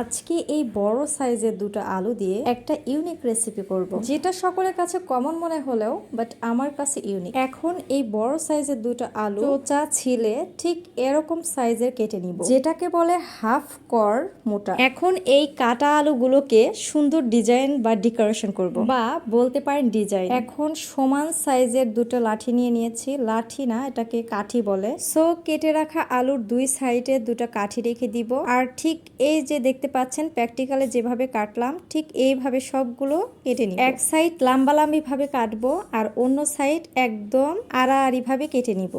আজকে এই বড় সাইজের দুটো আলু দিয়ে একটা ইউনিক রেসিপি করব। যেটা সকলের কাছে কমন মনে হলেও বাট আমার কাছে ইউনিক এখন এই বড় সাইজের দুটো আলু চা ছিলে, ঠিক এরকম সাইজের কেটে নিব। যেটাকে বলে হাফ কর মোটা। এখন এই কাটা আলুগুলোকে সুন্দর ডিজাইন বা ডেকোরেশন করব। বা বলতে পারেন ডিজাইন এখন সমান সাইজের দুটো লাঠি নিয়ে নিয়েছি। লাঠি না, এটাকে কাঠি বলে। সো কেটে রাখা আলুর দুই সাইডে দুটো কাঠি রেখে দিব। আর ঠিক এই যে দেখতে পাচ্ছেন প্র্যাকটিক্যালে যেভাবে কাটলাম, ঠিক এইভাবে সবগুলো কেটে নিব। এক সাইড লাম্বালাম্বি ভাবে কাটবো আর অন্য সাইড একদম আড়াআড়িভাবে কেটে নিব।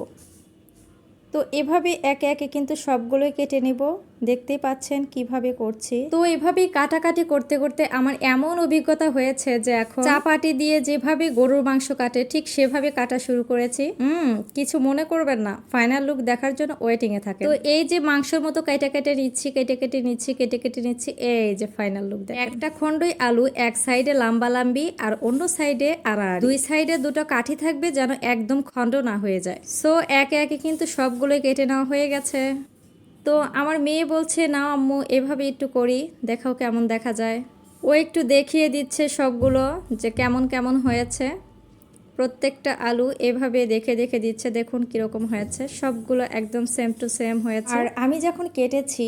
তো এভাবে একে একে কিন্তু সবগুলোই কেটে নেব। দেখতেই পাচ্ছেন কীভাবে করছি। তো এভাবেই কাটাকাটি করতে করতে আমার এমন অভিজ্ঞতা হয়েছে যে এখন চাপাটি দিয়ে যেভাবে গরুর মাংস কাটে, ঠিক সেভাবে কাটা শুরু করেছি। হুম, কিছু মনে করবেন না। ফাইনাল লুক দেখার জন্য ওয়েটিং এ থাকে তো এই যে মাংসের মতো কেটে কেটে নিচ্ছি, কেটে কেটে নিচ্ছি, কেটে কেটে নিচ্ছি, এই যে ফাইনাল লুক দেখ একটা খন্ডই আলু, এক সাইডে লম্বা লাম্বি আর অন্য সাইডে আড়াআড়ি। দুই সাইডে দুটো কাঠি থাকবে যেন একদম খন্ড না হয়ে যায়। সো একে একে কিন্তু সবগুলোই কেটে নেওয়া হয়ে গেছে। তো আমার মেয়ে বলছে না আম্মু, এভাবে একটু করি, দেখাও কেমন দেখা যায়। ও একটু দেখিয়ে দিচ্ছে সবগুলো, যে কেমন কেমন হয়েছে। প্রত্যেকটা আলু এভাবে দেখে দেখে দিচ্ছে, দেখুন কীরকম হয়েছে। সবগুলো একদম সেম টু সেম হয়েছে। আর আমি যখন কেটেছি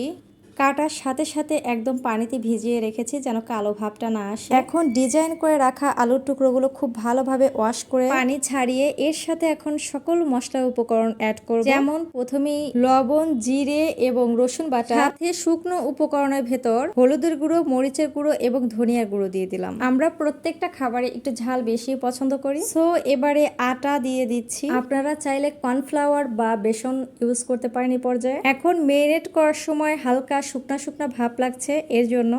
কাটার সাথে সাথে একদম পানিতে ভিজিয়ে রেখেছি যেন কালো ভাবটা না আসে। এখন ডিজাইন করে রাখা আলুর টুকরোগুলো খুব ভালোভাবে ওয়াশ করে পানি ছাড়িয়ে এর সাথে এখন সকল মশলা উপকরণ অ্যাড করব। যেমন প্রথমেই লবণ জিরে এবং রসুন বাটা সাথে শুকনো উপকরণের ভেতর হলুদের গুঁড়ো মরিচের গুঁড়ো এবং ধনিয়ার গুঁড়ো দিয়ে দিলাম। আমরা প্রত্যেকটা খাবারে একটু ঝাল বেশি পছন্দ করি। সো এবারে আটা দিয়ে দিচ্ছি। আপনারা চাইলে কর্নফ্লাওয়ার বা বেসন ইউজ করতে পারেন এই পর্যায়ে। এখন মেরিনেট করার সময় হালকা শুকনা শুকনা ভাব লাগছে, এর জন্য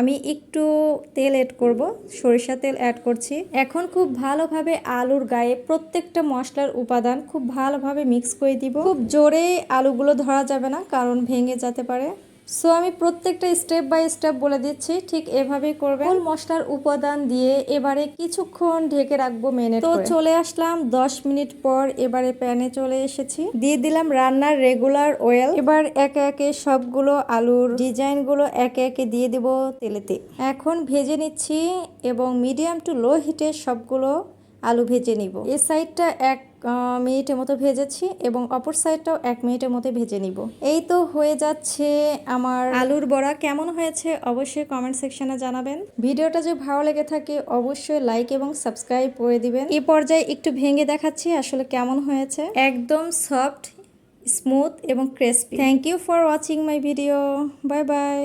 আমি একটু তেল অ্যাড করব সরিষা তেল অ্যাড করছি। এখন খুব ভালোভাবে আলুর গায়ে প্রত্যেকটা মশলার উপাদান খুব ভালোভাবে মিক্স করে দিব। খুব জোরে আলুগুলো ধরা যাবে না, কারণ ভেঙে যেতে পারে। সো আমি প্রত্যেকটা স্টেপ বাই স্টেপ বলে দিচ্ছি ঠিক এভাবেই করবে ফুল মশলার উপাদান দিয়ে এবারে কিছুক্ষণ ঢেকে রাখব মেনে তো চলে আসলাম 10 মিনিট পর এবারে প্যানে চলে এসেছি। দিয়ে দিলাম রান্নার রেগুলার অয়েল এবার একে একে সবগুলো আলুর ডিজাইনগুলো একে একে দিয়ে দেব তেলেতে। এখন ভেজে নিচ্ছি এবং মিডিয়াম টু লো হিটে সবগুলো আলু ভেজে নিব। এই সাইডটা এক মিনিটের মতো ভেজেছি এবং অপর সাইডটাও এক মিনিটের মতো ভেজে নিব। এই তো হয়ে যাচ্ছে আমার আলুর বড়া। কেমন হয়েছে অবশ্যই কমেন্ট সেকশনে জানাবেন। ভিডিওটা যদি ভালো লেগে থাকে অবশ্যই লাইক এবং সাবস্ক্রাইব করে দিবেন। এই পর্যায়ে একটু ভেঙে দেখাচ্ছি আসলে কেমন হয়েছে। একদম সফট স্মুথ এবং crispy thank you for watching my video bye bye